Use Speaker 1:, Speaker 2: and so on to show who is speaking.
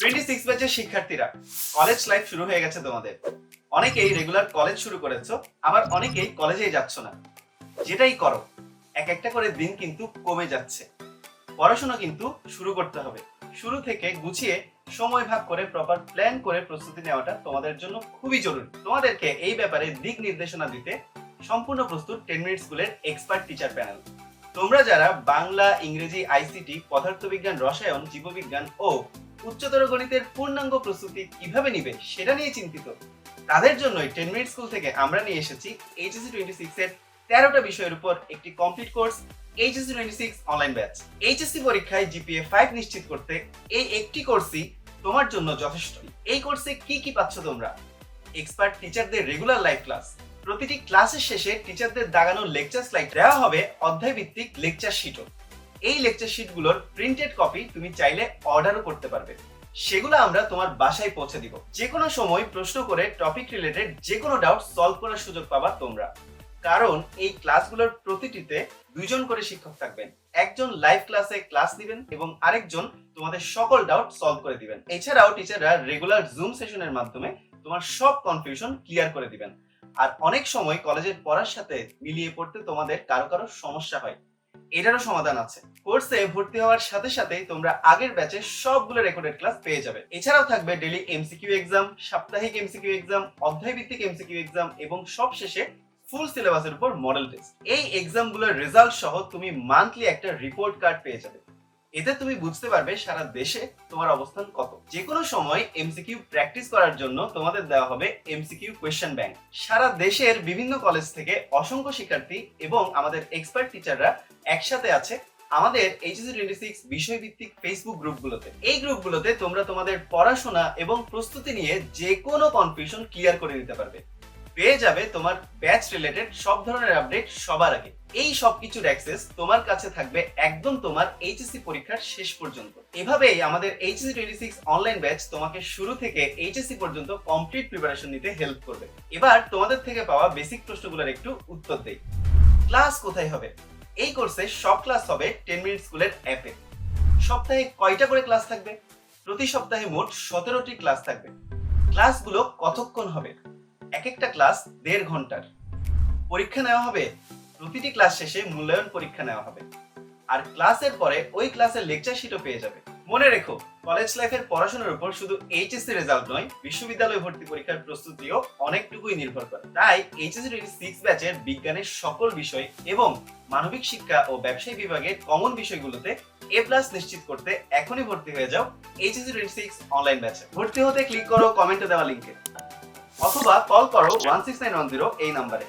Speaker 1: Twenty six ব্যাচের শিক্ষার্থীরা college life শুরু হয়ে গেছে তোমাদের। অনেকেই রেগুলার কলেজ শুরু করেছ, আবার অনেকেই কলেজেই যাচ্ছ না। যেটাই করো, এক একটা করে দিন কিন্তু কমে যাচ্ছে। পড়াশোনা কিন্তু শুরু করতে হবে। শুরু থেকে গুছিয়ে সময় ভাগ করে প্রপার প্ল্যান করে প্রস্তুতি নেওয়াটা তোমাদের জন্য খুবই জরুরি। তোমাদেরকে এই ব্যাপারে দিক নির্দেশনা দিতে সম্পূর্ণ প্রস্তুত টেন মিনিট স্কুলের এক্সপার্ট টিচার প্যানেল তোমরা যারা বাংলা, ইংরেজি আইসিটি পদার্থবিজ্ঞান, রসায়ন, জীববিজ্ঞান ও উচ্চতর গণিতের পূর্ণাঙ্গ প্রস্তুতি কীভাবে নিবে সেটা নিয়ে চিন্তিত। তাদের জন্যই টেন মিনিট স্কুল থেকে আমরা নিয়ে এসেছি এইচএসসি টোয়েন্টি সিক্স এর তেরোটা বিষয়ের উপর একটি complete course HSC twenty six online batch HSC পরীক্ষায় জিপিএ ফাইভ নিশ্চিত করতে এই একটি কোর্সই তোমার জন্য যথেষ্ট। এই কোর্সে কি কি পাচ্ছ তোমরা? এক্সপার্ট টিচারদের রেগুলার লাইভ ক্লাস প্রতিটি ক্লাসের শেষে টিচারদের দাগানো লেকচার স্লাইড দেওয়া হবে অধ্যায় ভিত্তিক লেকচার শিটও এই লেকচার শিটগুলোর প্রিন্টেড কপি তুমি চাইলে অর্ডারও করতে পারবে। সেগুলো আমরা তোমার বাসায় পৌঁছে দিব। যে কোনো সময় প্রশ্ন করে টপিক রিলেটেড যে কোনো ডাউট সলভ করার সুযোগ পাবা তোমরা। কারণ এই ক্লাসগুলোর প্রতিটিতে দুইজন করে শিক্ষক থাকবেন। একজন লাইভ ক্লাসে ক্লাস দিবেন এবং আরেকজন তোমাদের সকল ডাউট সলভ করে দিবেন। এছাড়াও টিচাররা রেগুলার জুম সেশনের মাধ্যমে তোমার সব কনফিউশন ক্লিয়ার করে দিবেন। আর অনেক সময় কলেজের পড়ার সাথে মিলিয়ে পড়তে তোমাদের কারও কারও সমস্যা হয়। এটারও সমাধান আছে। কোর্সে ভর্তি হওয়ার সাথে সাথে তোমরা আগের ব্যাচে সবগুলো রেকর্ডেড ক্লাস পেয়ে যাবে। এছাড়াও থাকবে ডেলি এমসিকিউ এক্সাম সাপ্তাহিক এমসিকিউ এক্সাম অধ্যায় ভিত্তিক এমসিকিউ এক্সাম এবং সব শেষে ফুল সিলেবাসের উপর মডেল টেস্ট এই এক্সামগুলোর রেজাল্ট সহ তুমি মান্থলি একটা রিপোর্ট কার্ড পেয়ে যাবে। এতে তুমি বুঝতে পারবে সারা দেশে তোমার অবস্থান কত। যে কোনো সময় এমসিকিউ প্র্যাকটিস করার জন্য তোমাদের দেওয়া হবে এমসিকিউ কোয়েশ্চেন ব্যাংক সারা দেশের বিভিন্ন কলেজ থেকে অসংখ্য শিক্ষার্থী এবং আমাদের এক্সপার্ট টিচাররা একসাথে আছে আমাদের এইচএসসি টোয়েন্টি সিক্স বিষয়ভিত্তিক ফেসবুক গ্রুপগুলোতে এই গ্রুপগুলোতে তোমরা তোমাদের পড়াশোনা এবং প্রস্তুতি নিয়ে যে কোনো কনফিউশন ক্লিয়ার করে নিতে পারবে। পেয়ে যাবে তোমার ব্যাচ রিলেটেড সব ধরনের আপডেট সবার আগে। এই সব কিছুর অ্যাক্সেস তোমার কাছে থাকবে একদম তোমার এইচএসসি পরীক্ষার শেষ পর্যন্ত। এভাবেই আমাদের HSC twenty six online batch তোমাকে শুরু থেকে এইচএসসি পর্যন্ত কমপ্লিট প্রিপারেশন নিতে হেল্প করবে। এবার তোমাদের থেকে পাওয়া বেসিক প্রশ্নগুলোর একটু উত্তর দেই। ক্লাস কোথায় হবে? এই কোর্সে সব ক্লাস হবে টেন মিনিট স্কুলের অ্যাপে সপ্তাহে কয়টা করে ক্লাস থাকবে? প্রতি সপ্তাহে মোট সতেরোটি ক্লাস থাকবে। ক্লাসগুলো কতক্ষণ হবে? এক একটা ক্লাস দেড় ঘণ্টার। পরীক্ষা নেওয়া হবে, প্রতিটি ক্লাস শেষে মূল্যায়ন পরীক্ষা নেওয়া হবে। আর ক্লাসের পরে ওই ক্লাসের লেকচার শিটও পেয়ে যাবে। মনে রেখো কলেজ লাইফের পড়াশোনার উপর শুধু এইচএসসি রেজাল্ট নয়, বিশ্ববিদ্যালয় ভর্তি পরীক্ষার প্রস্তুতিও অনেকটুকুই নির্ভর করে। তাই এইচএসসি সিক্স ব্যাচের বিজ্ঞানের সকল বিষয় এবং মানবিক শিক্ষা ও ব্যবসায়ী বিভাগের কমন বিষয়গুলোতে এ প্লাস নিশ্চিত করতে এখনই ভর্তি হয়ে যাও এইচএসসি টোয়েন্টি সিক্স অনলাইন ব্যাচে ভর্তি হতে ক্লিক করো কমেন্টে দেওয়া লিঙ্কে অথবা কল করো one six nine one zero এই নাম্বারে